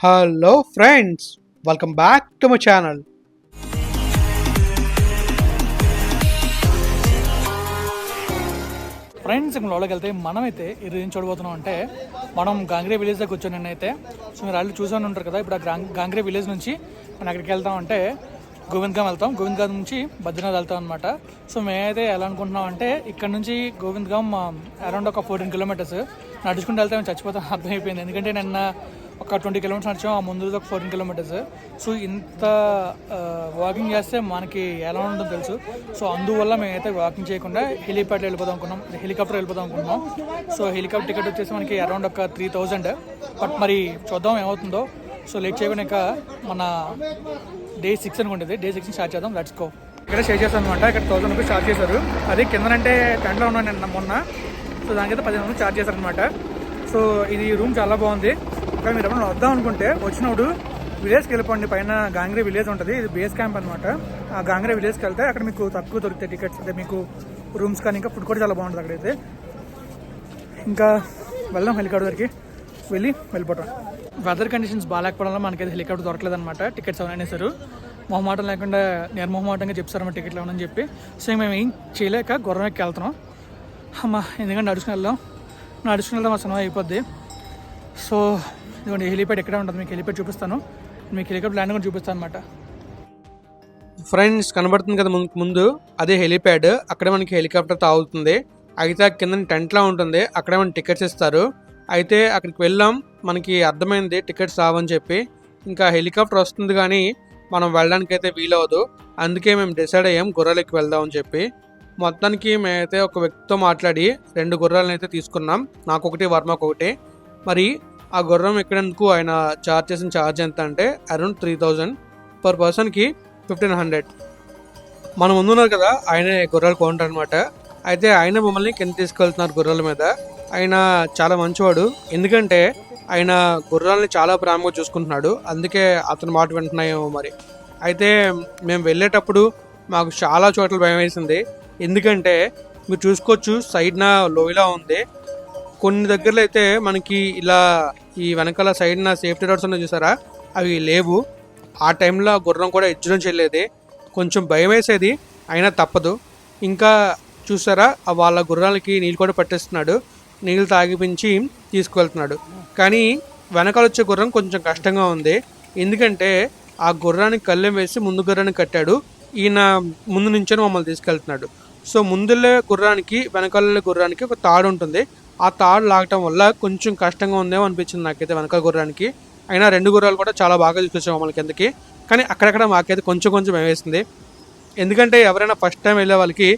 Hello friends welcome back to my channel friends ఇంకా లోపలికి వెళ్తే మనమైతే ఈ ఏం చూడబోతున్నాం అంటే మనం గాంగ్రే విలేజ్ దగ్గర కూర్చొని అయితే సో మీరు ఆల్రెడీ చూసాను ఉంటారు కదా ఇప్పుడు ఆ గాంగ్రే విలేజ్ నుంచి మనం అక్కడికి వెళ్తామంటే గోవింద్గాం వెళ్తాం. గోవింద్గాం నుంచి బద్రీనాథ్ వెళ్తాం అనమాట సో మేమైతే ఎలా అనుకుంటున్నాం అంటే ఇక్కడ నుంచి గోవింద్గాం అరౌండ్ ఒక ఫోర్టీన్ కిలోమీటర్స్ నడుచుకుంటూ వెళ్తే మేము చచ్చిపోతాం అర్థమైపోయింది ఎందుకంటే నిన్న ఒక ట్వంటీ కిలోమీటర్స్ నడిచాం ఆ ముందు ఒక ఫోర్టీన్ కిలోమీటర్స్ సో ఇంత వాకింగ్ చేస్తే మనకి ఎలా ఉంటుందో తెలుసు. సో అందువల్ల మేమైతే వాకింగ్ చేయకుండా హెలిప్యాడ్ వెళ్ళిపోదాం అనుకున్నాం. హెలికాప్టర్ వెళ్ళిపోదాం అనుకున్నాం. సో హెలికాప్టర్ టికెట్ వచ్చేసి మనకి అరౌండ్ ఒక త్రీ థౌజండ్ బట్ మరి చూద్దాం ఏమవుతుందో. సో లేట్ చేయబడినాక మన డే సిక్స్ అనుకుంటుంది డే సిక్స్ స్టార్ట్ చేద్దాం. లెట్స్ గో ఇక్కడ షేర్ చేస్తాను అనమాట ఇక్కడ థౌసండ్ రూపీస్ చార్జ్ చేశారు. అదే కిందనంటే టెంట్లో ఉన్నాను నేను మొన్న. సో దానికైతే పదిహేను వందలు చార్జ్ చేశారు అనమాట సో ఇది రూమ్ చాలా బాగుంది. కానీ మీరు ఎప్పుడైనా వద్దాం అనుకుంటే వచ్చినప్పుడు విలేజ్కి వెళ్ళిపోండి. పైన గాంగ్రీ విలేజ్ ఉంటుంది. ఇది బేస్ క్యాంప్ అనమాట ఆ గాంగ్రే విలేజ్కి వెళ్తే అక్కడ మీకు తక్కువ దొరుకుతాయి టికెట్స్ అంటే మీకు రూమ్స్ కానీ ఇంకా ఫుడ్ కూడా చాలా బాగుంటుంది అక్కడైతే. ఇంకా వెళ్దాం హెలికాప్టర్కి వెళ్ళి వెళ్ళిపోతాం. వెదర్ కండిషన్స్ బాగాలేకపోవడం వల్ల మనకైతే హెలికాప్టర్ దొరకలేదనమాట టికెట్స్ ఎవరైనా సారు మొహమాటం లేకుండా నిర్మోహమాటంగా చెప్తారన్నమాట టికెట్లు ఏమని చెప్పి. సో మేము ఏం చేయలేక గుర్రం వెళ్తున్నాం. అమ్మా ఎందుకంటే నడుచుకుని వెళ్దాం. నడుచుకుని వెళ్దాం మా సినిమా అయిపోద్ది. సో ఇదిగోండి హెలిప్యాడ్ ఎక్కడే ఉంటుంది? మీకు హెలిప్యాడ్ చూపిస్తాను. మీకు హెలికాప్టర్ ల్యాండ్ కూడా చూపిస్తాను అనమాట ఫ్రెండ్స్ కనబడుతుంది కదా ముందు ముందు. అదే హెలిప్యాడ్ అక్కడ మనకి హెలికాప్టర్ తాగుతుంది. అయితే కింద టెంట్లా ఉంటుంది. అక్కడ మనకి టికెట్స్ ఇస్తారు. అయితే అక్కడికి వెళ్ళాం. మనకి అర్థమైంది టికెట్స్ రావని చెప్పి. ఇంకా హెలికాప్టర్ వస్తుంది కానీ మనం వెళ్ళడానికి అయితే వీలవదు. అందుకే మేము డిసైడ్ అయ్యాం గుర్రాలకి వెళ్దాం అని చెప్పి. మొత్తానికి మేమైతే ఒక వ్యక్తితో మాట్లాడి రెండు గుర్రాలను అయితే తీసుకున్నాం. నాకు ఒకటి వర్మకు ఒకటి. మరి ఆ గుర్రం ఎక్కడెందుకు? ఆయన చార్జ్ చేసిన ఛార్జ్ ఎంత అంటే అరౌండ్ త్రీ థౌజండ్ పర్ పర్సన్కి ఫిఫ్టీన్ హండ్రెడ్ మన ముందున్నారు కదా ఆయనే గుర్రాలు కొంటారు అనమాట అయితే ఆయన మమ్మల్ని కింద తీసుకెళ్తున్నారు గుర్రాల మీద. ఆయన చాలా మంచివాడు. ఎందుకంటే ఆయన గుర్రాలని చాలా ప్రేమగా చూసుకుంటున్నాడు. అందుకే అతని మాట వింటున్నాయేమో మరి. అయితే మేము వెళ్ళేటప్పుడు మాకు చాలా చోట్ల భయం వేసింది. ఎందుకంటే మీరు చూసుకోవచ్చు సైడ్న లోయలా ఉంది. కొన్ని దగ్గరలో అయితే మనకి ఇలా ఈ వెనకాల సైడ్న సేఫ్టీ రోడ్స్ ఉన్నాయి చూసారా? అవి లేవు. ఆ టైంలో గుర్రం కూడా ఎడ్జ్ నుంచి వెళ్ళేది. కొంచెం భయం వేసేది. అయినా తప్పదు. ఇంకా చూసారా? వాళ్ళ గుర్రాలకి నీళ్ళు కూడా పట్టిస్తున్నాడు. నీళ్ళు తాగిపించి తీసుకువెళ్తున్నాడు. కానీ వెనకాల వచ్చే గుర్రం కొంచెం కష్టంగా ఉంది. ఎందుకంటే ఆ గుర్రానికి కళ్ళెం వేసి ముందు గుర్రాన్ని కట్టాడు. ఈయన ముందు నుంచే మమ్మల్ని తీసుకెళ్తున్నాడు. సో ముందులే గుర్రానికి వెనకాల గుర్రానికి ఒక తాడు ఉంటుంది. ఆ తాడు లాగటం వల్ల కొంచెం కష్టంగా ఉందేమో అనిపించింది నాకైతే వెనకాల గుర్రానికి. అయినా రెండు గుర్రాలు కూడా చాలా బాగా తీసుకొచ్చాం మమ్మల్ని కిందకి. కానీ అక్కడక్కడ మాకైతే కొంచెం కొంచెం వేసింది ఎందుకంటే ఎవరైనా ఫస్ట్ టైం వెళ్ళే వాళ్ళకి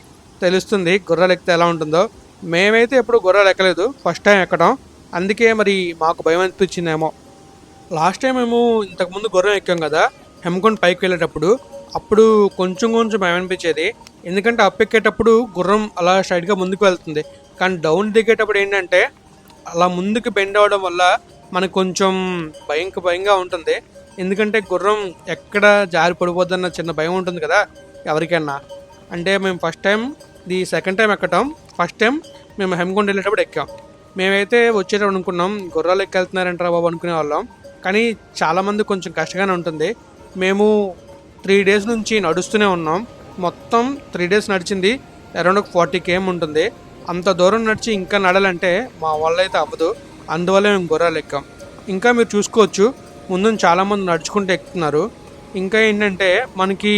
తెలుస్తుంది గుర్రాలు ఎక్కితే ఎలా ఉంటుందో. మేమైతే ఎప్పుడు గుర్రాలు ఎక్కలేదు ఫస్ట్ టైం ఎక్కడం. అందుకే మరి మాకు భయం అనిపించిందేమో. లాస్ట్ టైం మేము ఇంతకుముందు గుర్రం ఎక్కాం కదా హెమ్కొండ పైకి వెళ్ళేటప్పుడు అప్పుడు కొంచెం కొంచెం భయం అనిపించేది. ఎందుకంటే అప్ ఎక్కేటప్పుడు గుర్రం అలా స్ట్రైట్గా ముందుకు వెళ్తుంది. కానీ డౌన్ దిగేటప్పుడు ఏంటంటే అలా ముందుకు బెండ్ అవ్వడం వల్ల మనకు కొంచెం భయంక భయంగా ఉంటుంది. ఎందుకంటే గుర్రం ఎక్కడ జారి పడిపోద్దన్న చిన్న భయం ఉంటుంది కదా ఎవరికైనా. అంటే మేము ఫస్ట్ టైం ఇది సెకండ్ టైం ఎక్కటం. ఫస్ట్ టైం మేము హెమకొండ వెళ్ళేటప్పుడు ఎక్కాం. మేమైతే వచ్చేటప్పుడు అనుకున్నాం గుర్రాలు ఎక్కెళ్తున్నారంటారా బాబు అనుకునే వాళ్ళం. కానీ చాలామంది కొంచెం కష్టంగానే ఉంటుంది. మేము త్రీ డేస్ నుంచి నడుస్తూనే ఉన్నాం. మొత్తం త్రీ డేస్ నడిచింది. అరౌండ్ ఒక ఫార్టీ కేఎం ఉంటుంది. అంత దూరం నడిచి ఇంకా నడాలంటే మా వల్ల అయితే అవ్వదు. అందువల్ల మేము గుర్రాలు ఎక్కాం. ఇంకా మీరు చూసుకోవచ్చు ముందు చాలామంది నడుచుకుంటూ ఎక్కుతున్నారు. ఇంకా ఏంటంటే మనకి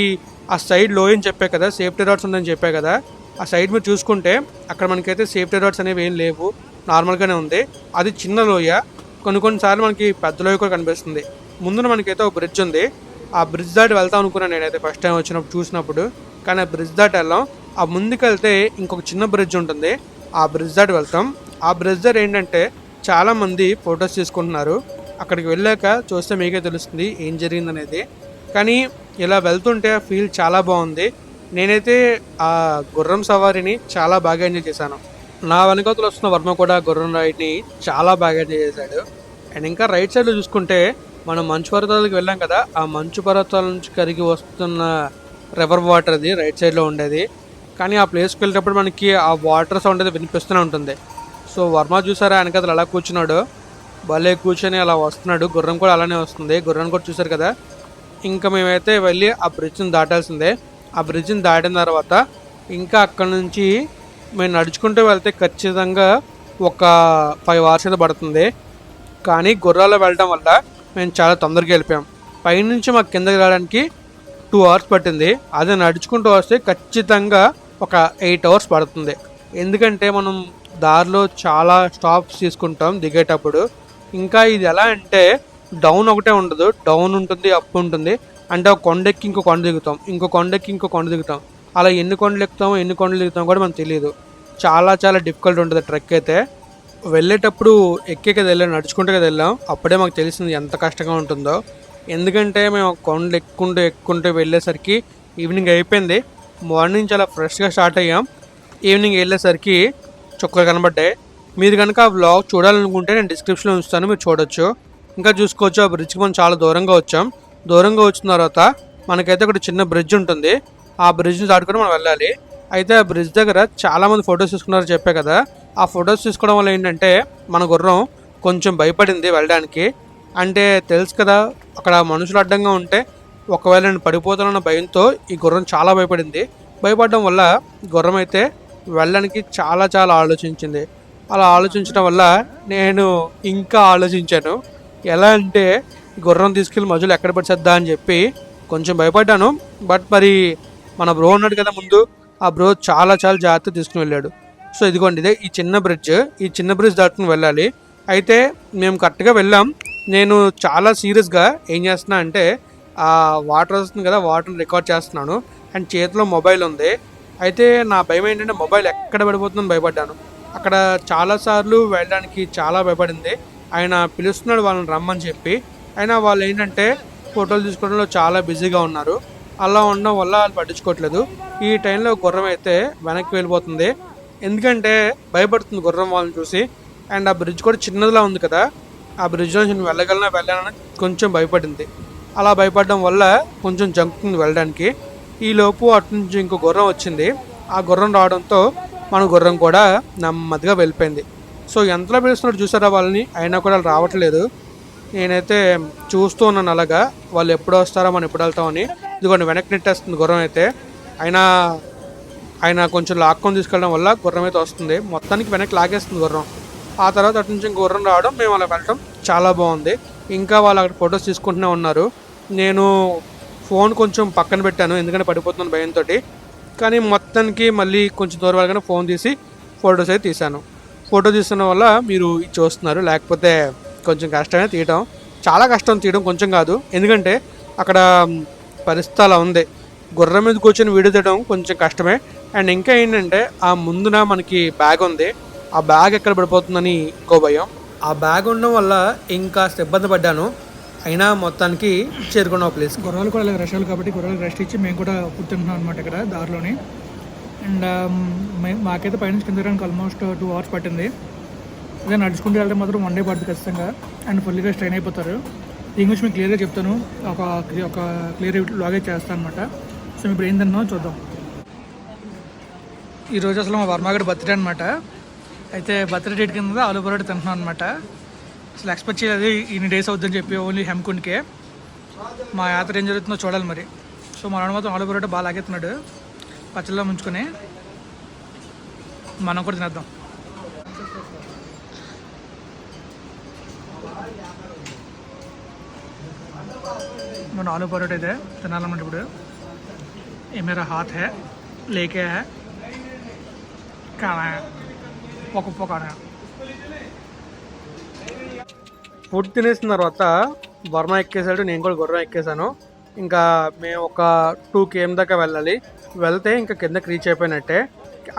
ఆ సైడ్లో అని చెప్పే కదా సేఫ్టీ రాడ్స్ ఉందని చెప్పే కదా ఆ సైడ్ మీరు చూసుకుంటే అక్కడ మనకైతే సేఫ్టీ రోడ్స్ అనేవి ఏం లేవు. నార్మల్గానే ఉంది. అది చిన్న లోయ. కొన్ని కొన్నిసార్లు మనకి పెద్ద లోయ కూడా కనిపిస్తుంది. ముందున మనకైతే ఒక బ్రిడ్జ్ ఉంది. ఆ బ్రిడ్జ్ దాటి వెళ్తాం అనుకున్నాను నేనైతే ఫస్ట్ టైం వచ్చినప్పుడు చూసినప్పుడు. కానీ ఆ బ్రిడ్జ్ దాటి వెళ్ళాం. ఆ ముందుకెళ్తే ఇంకొక చిన్న బ్రిడ్జ్ ఉంటుంది. ఆ బ్రిడ్జ్ దాటి వెళ్తాం. ఆ బ్రిడ్జ్ దాటి ఏంటంటే చాలామంది ఫొటోస్ తీసుకుంటున్నారు. అక్కడికి వెళ్ళాక చూస్తే మీకే తెలుస్తుంది ఏం జరిగిందనేది. కానీ ఇలా వెళ్తుంటే ఆ ఫీల్ చాలా బాగుంది. నేనైతే ఆ గుర్రం సవారిని చాలా బాగా ఎంజాయ్ చేశాను. నా వెనకతలు వస్తున్న వర్మ కూడా గుర్రం రైడ్ని చాలా బాగా ఎంజాయ్ చేశాడు. అండ్ ఇంకా రైట్ సైడ్లో చూసుకుంటే మనం మంచు పర్వతాలకు వెళ్ళాం కదా ఆ మంచు పర్వతాల నుంచి కరిగి వస్తున్న రివర్ వాటర్ అది రైట్ సైడ్లో ఉండేది. కానీ ఆ ప్లేస్కి వెళ్ళేటప్పుడు మనకి ఆ వాటర్ సౌండ్ అది వినిపిస్తూనే ఉంటుంది. సో వర్మ చూసారా వెనకతలు అలా కూర్చున్నాడు. భలే కూర్చొని అలా వస్తున్నాడు. గుర్రం కూడా అలానే వస్తుంది. గుర్రం కూడా చూసారు కదా? ఇంకా మేమైతే వెళ్ళి ఆ బ్రిడ్జ్ని దాటాల్సిందే. ఆ బ్రిడ్జ్ని దాటిన తర్వాత ఇంకా అక్కడ నుంచి మేము నడుచుకుంటూ వెళ్తే ఖచ్చితంగా ఒక ఫైవ్ అవర్స్ అయితే పడుతుంది. కానీ గుర్రాల్లో వెళ్ళడం వల్ల మేము చాలా తొందరగా వెళ్ళిపోయాం. పైనుంచి మాకు కిందకి రావడానికి టూ అవర్స్ పట్టింది. అదే నడుచుకుంటూ వస్తే ఖచ్చితంగా ఒక ఎయిట్ అవర్స్ పడుతుంది. ఎందుకంటే మనం దారిలో చాలా స్టాప్స్ తీసుకుంటాం దిగేటప్పుడు. ఇంకా ఇది ఎలా అంటే డౌన్ ఒకటే ఉండదు. డౌన్ ఉంటుంది అప్ ఉంటుంది. అంటే ఒక కొండెక్కి ఇంకో కొండ దిగుతాం. ఇంకో కొండెక్కి ఇంకో కొండ దిగుతాం. అలా ఎన్ని కొండలు ఎక్కుతామో ఎన్ని కొండలు దిగుతామో కూడా మనకు తెలియదు చాలా చాలా డిఫికల్ట్ ఉంటుంది ట్రెక్ అయితే. వెళ్ళేటప్పుడు ఎక్కే కదా వెళ్ళాం నడుచుకుంటే కదా వెళ్ళాం. అప్పుడే మాకు తెలిసింది ఎంత కష్టంగా ఉంటుందో. ఎందుకంటే మేము కొండలు ఎక్కుంటూ ఎక్కుంటూ వెళ్ళేసరికి ఈవినింగ్ అయిపోయింది. మార్నింగ్ చాలా ఫ్రెష్గా స్టార్ట్ అయ్యాం. ఈవినింగ్ వెళ్ళేసరికి చుక్కలు కనబడ్డాయి. మీరు కనుక ఆ వ్లాగ్ చూడాలనుకుంటే నేను డిస్క్రిప్షన్లో ఉంచుతాను మీరు చూడొచ్చు. ఇంకా చూసుకోవచ్చు ఆ బ్రిడ్జ్కి మనం చాలా దూరంగా వచ్చాం. దూరంగా వచ్చిన తర్వాత మనకైతే ఒకటి చిన్న బ్రిడ్జ్ ఉంటుంది. ఆ బ్రిడ్జ్ని దాటుకొని మనం వెళ్ళాలి. అయితే ఆ బ్రిడ్జ్ దగ్గర చాలామంది ఫొటోస్ తీసుకున్నారని చెప్పే కదా ఆ ఫొటోస్ తీసుకోవడం వల్ల ఏంటంటే మన గుర్రం కొంచెం భయపడింది వెళ్ళడానికి. అంటే తెలుసు కదా అక్కడ మనుషులు అడ్డంగా ఉంటే ఒకవేళ నేను పడిపోతానన్న భయంతో ఈ గుర్రం చాలా భయపడింది. భయపడడం వల్ల గుర్రం అయితే వెళ్ళడానికి చాలా చాలా ఆలోచించింది. అలా ఆలోచించడం వల్ల నేను ఇంకా ఆలోచించాను. ఎలా అంటే గుర్రం తీసుకెళ్ళి మధ్యలో ఎక్కడ పడిచేద్దా అని చెప్పి కొంచెం భయపడ్డాను. బట్ మరి మన బ్రో ఉన్నాడు కదా ముందు ఆ బ్రో చాలా చాలా జాగ్రత్త తీసుకుని వెళ్ళాడు. సో ఇదిగోండి ఇదే ఈ చిన్న బ్రిడ్జ్ ఈ చిన్న బ్రిడ్జ్ దాటుకుని వెళ్ళాలి. అయితే మేము కరెక్ట్గా వెళ్ళాం. నేను చాలా సీరియస్గా ఏం చేస్తున్నా అంటే ఆ వాటర్ వస్తుంది కదా వాటర్ రికార్డ్ చేస్తున్నాను. అండ్ చేతిలో మొబైల్ ఉంది. అయితే నా భయం ఏంటంటే మొబైల్ ఎక్కడ పడిపోతుందని భయపడ్డాను. అక్కడ చాలాసార్లు వెళ్ళడానికి చాలా భయపడింది. ఆయన పిలుస్తున్నాడు వాళ్ళని రమ్మని చెప్పి. అయినా వాళ్ళు ఏంటంటే ఫోటోలు తీసుకోవడంలో చాలా బిజీగా ఉన్నారు. అలా ఉండడం వల్ల వాళ్ళు పట్టించుకోవట్లేదు. ఈ టైంలో గుర్రం అయితే వెనక్కి వెళ్ళిపోతుంది. ఎందుకంటే భయపడుతుంది గుర్రం వాళ్ళని చూసి. అండ్ ఆ బ్రిడ్జ్ కూడా చిన్నదిలా ఉంది కదా. ఆ బ్రిడ్జ్ నుంచి నేను వెళ్ళగలనా వెళ్ళానని కొంచెం భయపడింది. అలా భయపడడం వల్ల కొంచెం జంకుతుంది వెళ్ళడానికి. ఈ లోపు అటు నుంచి ఇంకో గుర్రం వచ్చింది. ఆ గుర్రం రావడంతో మన గుర్రం కూడా నెమ్మదిగా వెళ్ళిపోయింది. సో ఎంతలో పిలుస్తున్నాడు చూసారా వాళ్ళని? అయినా కూడా వాళ్ళు రావట్లేదు. నేనైతే చూస్తూ ఉన్నాను అలాగా. వాళ్ళు ఎప్పుడు వస్తారో మనం ఎప్పుడు వెళ్తామని. ఇదిగోండి వెనక్కి నెట్టేస్తుంది గుర్రం అయితే. అయినా ఆయన కొంచెం లాక్కొని తీసుకెళ్ళడం వల్ల గుర్రం అయితే వస్తుంది. మొత్తానికి వెనక్కి లాగేస్తుంది గుర్రం. ఆ తర్వాత అటు నుంచి ఇంకో గుర్రం రావడం మేము అలా వెళ్ళటం చాలా బాగుంది. ఇంకా వాళ్ళు అక్కడ ఫొటోస్ తీసుకుంటూనే ఉన్నారు. నేను ఫోన్ కొంచెం పక్కన పెట్టాను ఎందుకంటే పడిపోతున్నాను భయంతో కానీ మొత్తానికి మళ్ళీ కొంచెం దూరం వెళ్ళగానే ఫోన్ తీసి ఫొటోస్ అయితే తీశాను. ఫోటో తీస్తున్న వల్ల మీరు ఇది చూస్తున్నారు. లేకపోతే కొంచెం కష్టమే తీయటం. చాలా కష్టం తీయడం కొంచెం కాదు. ఎందుకంటే అక్కడ పరిస్థితి అలా ఉంది. గుర్రం మీద కూర్చొని వీడియో తీయడం కొంచెం కష్టమే. అండ్ ఇంకా ఏంటంటే ఆ ముందున మనకి బ్యాగ్ ఉంది. ఆ బ్యాగ్ ఎక్కడ పడిపోతుందని ఇంకో భయం. ఆ బ్యాగ్ ఉండడం వల్ల ఇంకా ఇబ్బంది పడ్డాను. అయినా మొత్తానికి చేరుకున్న ప్లేస్ గుర్రాలు కూడా అలాగే రష్యాలు కాబట్టి గుర్రాలు రెస్ట్ ఇచ్చి మేము కూడా కూర్చుంటున్నాం అనమాట ఇక్కడ దారిలోని. అండ్ మాకైతే పైనుంచి కింద ఆల్మోస్ట్ టూ అవర్స్ పట్టింది. అదే నడుచుకుంటూ వెళ్తే మాత్రం వన్ డే పడుతుంది ఖచ్చితంగా. అండ్ ఫుల్గా స్ట్రైన్ అయిపోతారు. ఇంగ్లీష్ మీకు క్లియర్గా చెప్తాను. ఒక ఒక క్లియర్ లాగే చేస్తాను అనమాట సో ఇప్పుడు ఏం తిన్నామో చూద్దాం. ఈరోజు అసలు మా వర్మగారి బర్త్డే అనమాట అయితే బర్త్డే డేట్ కింద ఆలు పరోటా తింటున్నాం అనమాట అసలు ఎక్స్పెక్ట్ చేయలేదు. ఇన్ని డేస్ అవుతుందని చెప్పి ఓన్లీ హెమ్కుండ్కే మా యాత్ర ఏం జరుగుతుందో చూడాలి మరి. సో మా నాన్న మాత్రం ఆలు పరోటా బాగా లాగెత్తున్నాడు పచ్చళ్ళలో ముంచుకొని మనం కూడా తినేద్దాం. మన ఆలు పరోటా అయితే తినాలన్నమాట ఇప్పుడు ఏమేరా హాత్ హే లేకే హే కానా పొక పొకానా ఫుడ్ తినేసిన తర్వాత వర్మ ఎక్కేసాడు నేను కూడా గుర్రం ఎక్కేసాను ఇంకా మేము ఒక టూ కేఎం దాకా వెళ్ళాలి. వెళ్తే ఇంకా కిందకి రీచ్ అయిపోయినట్టే.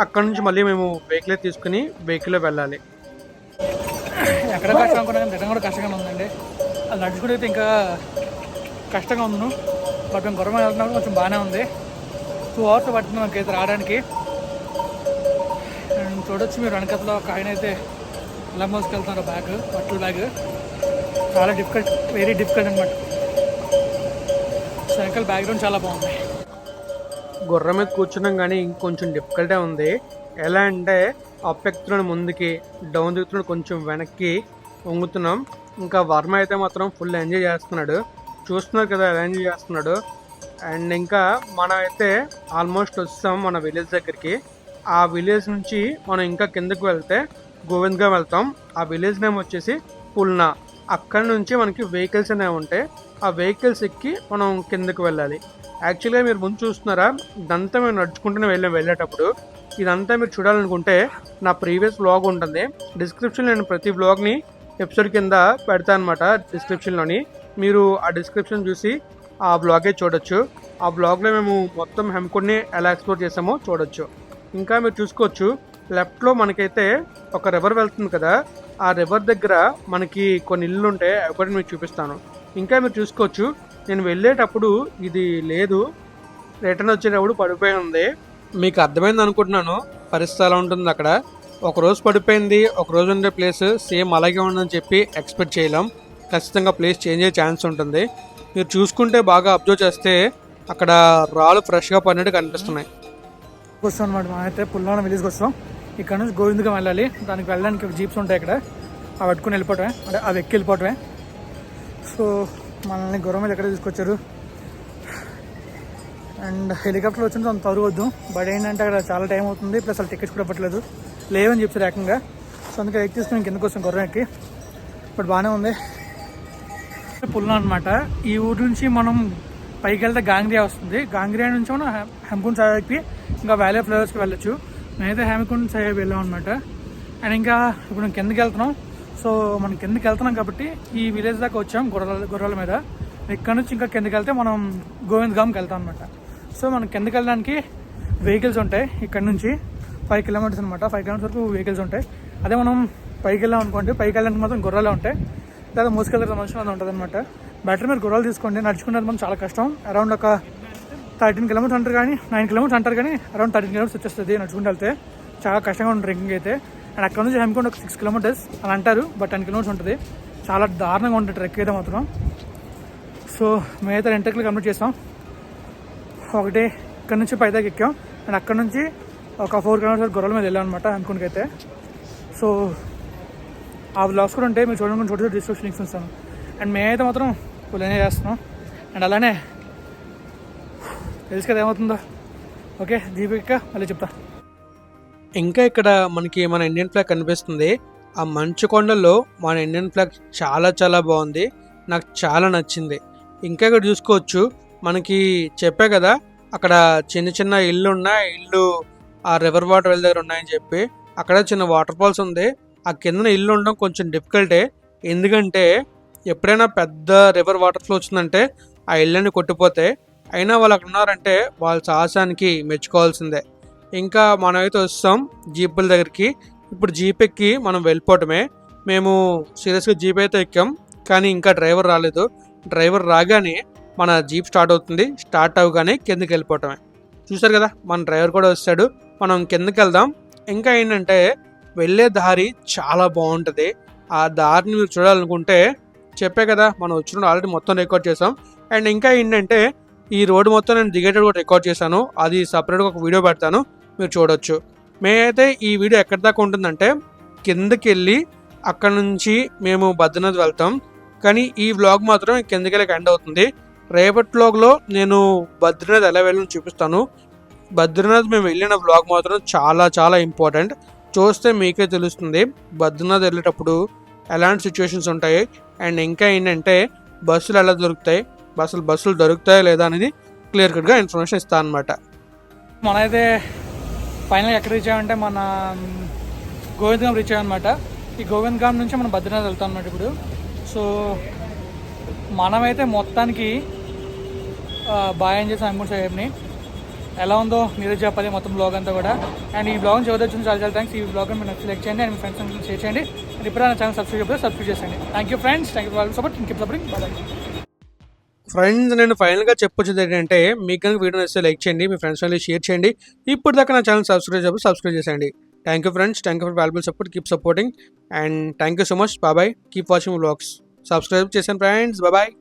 అక్కడ నుంచి మళ్ళీ మేము వెహికల్ తీసుకుని వెహికల్లో వెళ్ళాలి. ఎక్కడ కష్టం అనుకున్నా తినడం కూడా కష్టంగా ఉందండి. నడుచుకుంటే ఇంకా కష్టంగా ఉంది బట్ మేము గుర్రం వెళ్తున్నాం కొంచెం బాగానే ఉంది. టూ అవర్స్ పట్టింది మనకైతే రావడానికి. అండ్ చూడొచ్చు మీరు వెనకట్లో ఒక ఆయన అయితే ఎలా మోసుకెళ్తున్నారు బ్యాగ్ పట్టు బ్యాగ్. చాలా డిఫికల్ట్ వెరీ డిఫికల్ట్ అనమాట. సైకిల్ బ్యాక్గ్రౌండ్ చాలా బాగుంది. గుర్రం మీద కూర్చున్నాం కానీ ఇంకొంచెం డిఫికల్టే ఉంది. ఎలా అంటే అప్ ఎక్కుతున్నాడు ముందుకి డౌన్ దిగుతున్నాడు కొంచెం వెనక్కి వంగుతున్నాం. ఇంకా వర్మ అయితే మాత్రం ఫుల్ ఎంజాయ్ చేస్తున్నాడు. చూస్తున్నారు కదా అరేంజ్ చేస్తున్నాడు. అండ్ ఇంకా మనమైతే అయితే ఆల్మోస్ట్ వస్తాం మన విలేజ్ దగ్గరికి. ఆ విలేజ్ నుంచి మనం ఇంకా కిందకు వెళ్తే గోవింద్గా వెళ్తాం. ఆ విలేజ్ నేమ్ వచ్చేసి పుల్నా. అక్కడ నుంచి మనకి వెహికల్స్ అనేవి ఉంటాయి. ఆ వెహికల్స్ ఎక్కి మనం కిందకు వెళ్ళాలి. యాక్చువల్గా మీరు ముందు చూస్తున్నారా ఇదంతా మేము నడుచుకుంటూనే వెళ్ళాం వెళ్ళేటప్పుడు. ఇదంతా మీరు చూడాలనుకుంటే నా ప్రీవియస్ వ్లాగ్ ఉంటుంది. డిస్క్రిప్షన్ నేను ప్రతి వ్లాగ్ని ఎపిసోడ్ కింద పెడతాను అనమాట డిస్క్రిప్షన్లోని మీరు ఆ డిస్క్రిప్షన్ చూసి ఆ బ్లాగే చూడొచ్చు. ఆ బ్లాగ్లో మేము మొత్తం హెమ్కుడ్ని ఎలా ఎక్స్ప్లోర్ చేసామో చూడొచ్చు. ఇంకా మీరు చూసుకోవచ్చు లెఫ్ట్లో మనకైతే ఒక రివర్ వెళ్తుంది కదా ఆ రివర్ దగ్గర మనకి కొన్ని ఇల్లు ఉంటాయి ఒకటి మీకు చూపిస్తాను. ఇంకా మీరు చూసుకోవచ్చు నేను వెళ్ళేటప్పుడు ఇది లేదు రిటర్న్ వచ్చేటప్పుడు పడిపోయి ఉంది. మీకు అర్థమైంది అనుకుంటున్నాను పరిస్థితి ఎలా ఉంటుంది అక్కడ? ఒక రోజు పడిపోయింది ఒక రోజు ఉండే ప్లేస్ సేమ్ అలాగే ఉందని చెప్పి ఎక్స్పెక్ట్ చేయలేం. ఖచ్చితంగా ప్లేస్ చేంజ్ అయ్యే ఛాన్స్ ఉంటుంది. మీరు చూసుకుంటే బాగా అబ్జర్వ్ చేస్తే అక్కడ రాళ్ళు ఫ్రెష్గా పడినట్టు కనిపిస్తున్నాయి. వస్తాం అనమాట మనమైతే అయితే పుల్లాన విలేజ్కి వస్తాం. ఇక్కడ నుంచి గోవిందగా వెళ్ళాలి. దానికి వెళ్ళడానికి జీప్స్ ఉంటాయి ఇక్కడ. అవి పట్టుకుని వెళ్ళిపోవటమే. అంటే అవి ఎక్కి వెళ్ళిపోవటమే. సో మనల్ని గుర్రం మీద ఎక్కడ తీసుకొచ్చారు? అండ్ హెలికాప్టర్ వచ్చిన అంత తరువద్దు బట్ ఏంటంటే అక్కడ చాలా టైం అవుతుంది. ప్లస్ అసలు టికెట్స్ కూడా ఇవ్వట్లేదు లేవని చెప్పారు ఏకంగా. సో అందుకే ఎక్కి తీసుకుని కిందకు వస్తాం గుర్రం ఎక్కి? బట్ బాగానే ఉంది. పుల్లా అనమాట ఈ ఊరు నుంచి మనం పైకి వెళ్తే గాంగ్రియా వస్తుంది. గాంగ్రియా నుంచి మనం హె- హెమ్కుండ్ సాహిబ్కి ఇంకా వ్యాలీ ఆఫ్ ఫ్లవర్స్కి వెళ్ళొచ్చు. నేనైతే హెమ్కుండ్ సాహెబ్ వెళ్ళాం అనమాట అండ్ ఇంకా ఇప్పుడు మనం కిందకి వెళ్తున్నాం. సో మనం కిందకి వెళ్తున్నాం కాబట్టి ఈ విలేజ్ దాకా వచ్చాం గుర్రాల గుర్రాల మీద. ఇక్కడ నుంచి ఇంకా కిందకి వెళ్తే మనం గోవింద్ గామ్కి వెళ్తాం అనమాట సో మనం కిందకి వెళ్ళడానికి వెహికల్స్ ఉంటాయి ఇక్కడ నుంచి. ఫైవ్ కిలోమీటర్స్ అనమాట ఫైవ్ కిలోమీటర్స్ వరకు వెహికల్స్ ఉంటాయి. అదే మనం పైకి వెళ్ళాం అనుకోండి. పైకి వెళ్ళడానికి మాత్రం గుర్రాలే ఉంటాయి. లేదా మోసుకెళ్ళే మనుషులు అది ఉంటుంది అనమాట బెటర్ మీరు గుర్రాలు తీసుకోండి. నడుచుకునేది మనం చాలా కష్టం. అరౌండ్ ఒక థర్టీన్ కిలోమీటర్స్ అంటారు కానీ నైన్ కిలోమీటర్స్ అంటారు కానీ అరౌండ్ థర్టీన్ కిలోమీటర్స్ వచ్చేస్తుంది నడుచుకుంటూ వెళ్తే. చాలా కష్టంగా ఉంటుంది ట్రెక్కింగ్ అయితే. అండ్ అక్కడ నుంచి హెమ్కొండ ఒక సిక్స్ కిలోమీటర్స్ అని అంటారు బట్ టెన్ కిలోమీటర్స్ ఉంటుంది. చాలా దారుణంగా ఉంటుంది ట్రెక్ అయితే మాత్రం. సో మేమైతే రెండు ట్రెక్లు కంప్లీట్ చేసాం. ఒకటి ఇక్కడ నుంచి పైదాకి ఎక్కాం. అండ్ అక్కడ నుంచి ఒక ఫోర్ కిలోమీటర్స్ గొర్రెల మీద వెళ్ళాం అనమాట హెమ్కొండకి అయితే సో ఆ బ్లాగ్స్ కూడా ఉంటాయి మీరు చూడండి చూడండి డిస్క్రిప్షన్ లింక్స్ ఇస్తాను. అండ్ మేమైతే మాత్రం ఫుల్ చేస్తున్నాం. అండ్ అలానే తెలుసు కదా ఏమవుతుందో? ఓకే దీపిక మళ్ళీ చెప్తా. ఇంకా ఇక్కడ మనకి మన ఇండియన్ ఫ్లాగ్ కనిపిస్తుంది. ఆ మంచు కొండల్లో మన ఇండియన్ ఫ్లాగ్ చాలా చాలా బాగుంది. నాకు చాలా నచ్చింది. ఇంకా ఇక్కడ చూసుకోవచ్చు మనకి చెప్పా కదా అక్కడ చిన్న చిన్న ఇల్లు ఉన్నాయి ఇల్లు ఆ రివర్ వాటర్ వెళ్ళ దగ్గర ఉన్నాయని చెప్పి. అక్కడ చిన్న వాటర్ ఫాల్స్ ఉంది. ఆ కిందన ఇల్లు ఉండడం కొంచెం డిఫికల్టే ఎందుకంటే ఎప్పుడైనా పెద్ద రివర్ వాటర్ ఫ్లో వచ్చిందంటే ఆ ఇళ్ళని కొట్టిపోతే అయినా వాళ్ళు అక్కడ ఉన్నారంటే వాళ్ళ సాహసానికి మెచ్చుకోవాల్సిందే. ఇంకా మనమైతే వస్తాం జీపుల దగ్గరికి. ఇప్పుడు జీప్ ఎక్కి మనం వెళ్ళిపోవటమే. మేము సీరియస్గా జీప్ అయితే ఎక్కాం కానీ ఇంకా డ్రైవర్ రాలేదు. డ్రైవర్ రాగానే మన జీప్ స్టార్ట్ అవుతుంది. స్టార్ట్ అవగానే కిందకి వెళ్ళిపోవటమే. చూసారు కదా మన డ్రైవర్ కూడా వస్తాడు మనం కిందకి వెళ్దాం. ఇంకా ఏంటంటే వెళ్ళే దారి చాలా బాగుంటుంది. ఆ దారిని మీరు చూడాలనుకుంటే చెప్పే కదా మనం వచ్చిన ఆల్రెడీ మొత్తం రికార్డ్ చేసాం. అండ్ ఇంకా ఏంటంటే ఈ రోడ్డు మొత్తం నేను దిగేటప్పుడు కూడా రికార్డ్ చేశాను. అది సపరేట్గా ఒక వీడియో పెడతాను మీరు చూడొచ్చు. మేమైతే ఈ వీడియో ఎక్కడి దాకా ఉంటుందంటే కిందకి వెళ్ళి అక్కడ నుంచి మేము బద్రీనాథ్ వెళ్తాం. కానీ ఈ వ్లాగ్ మాత్రం కిందకి వెళ్ళి ఎండ్ అవుతుంది. రేపటి వ్లాగ్లో నేను బద్రీనాథ్ ఎలా వెళ్ళని చూపిస్తాను. బద్రీనాథ్ మేము వెళ్ళిన వ్లాగ్ మాత్రం చాలా చాలా ఇంపార్టెంట్ చూస్తే మీకే తెలుస్తుంది. బద్రీనాథ్ వెళ్ళేటప్పుడు ఎలాంటి సిచ్యువేషన్స్ ఉంటాయి? అండ్ ఇంకా ఏంటంటే బస్సులు ఎలా దొరుకుతాయి? బస్సులు బస్సులు దొరుకుతాయా లేదా అనేది క్లియర్ కట్గా ఇన్ఫర్మేషన్ ఇస్తాను అనమాట మనమైతే ఫైనల్గా ఎక్కడ రీచ్ అయ్యామంటే మన గోవింద్ రీచ్ అయ్యామన్నమాట ఈ గోవిందగామ్ నుంచి మనం బద్రీనాథ్ వెళ్తాం అన్నమాట ఇప్పుడు. సో మనమైతే మొత్తానికి ఆ, బాగా ఏం చేసాం సాహెబ్ని. ఎలా ఉందో మీరే చెప్పాలి మొత్తం బ్లాగ్ అంతా కూడా. అండ్ ఈ బ్లాగ్ చివరి వచ్చింది చాలా చాలా థ్యాంక్స్ ఈ బ్లాగ్ మీరు నచ్చి లైక్ చేయండి అండ్ మీ ఫ్రెండ్స్ అందరికీ షేర్ చేయండి. అండ్ ఇప్పుడు నా ఛానల్ సబ్స్క్రైబ్ చేస్తే సబ్స్క్రైబ్ చేసేయండి. Thank you friends thank you for support and keep supporting bye friends నేను ఫైనల్గా చెప్పొచ్చేది ఏంటంటే మీకు కనుక వీడియో నచ్చితే లైక్ చేయండి మీ ఫ్రెండ్స్ వాళ్ళు షేర్ చేయండి. ఇప్పుడు దాకా నా ఛానల్ సబ్స్క్రైబ్ చేసి సబ్స్క్రైబ్ చేసేయండి. Thank you friends thank you for valuable support keep supporting and thank you so much bye bye keep watching blogs subscribe చేశాను ఫ్రెండ్స్ బాబాయ్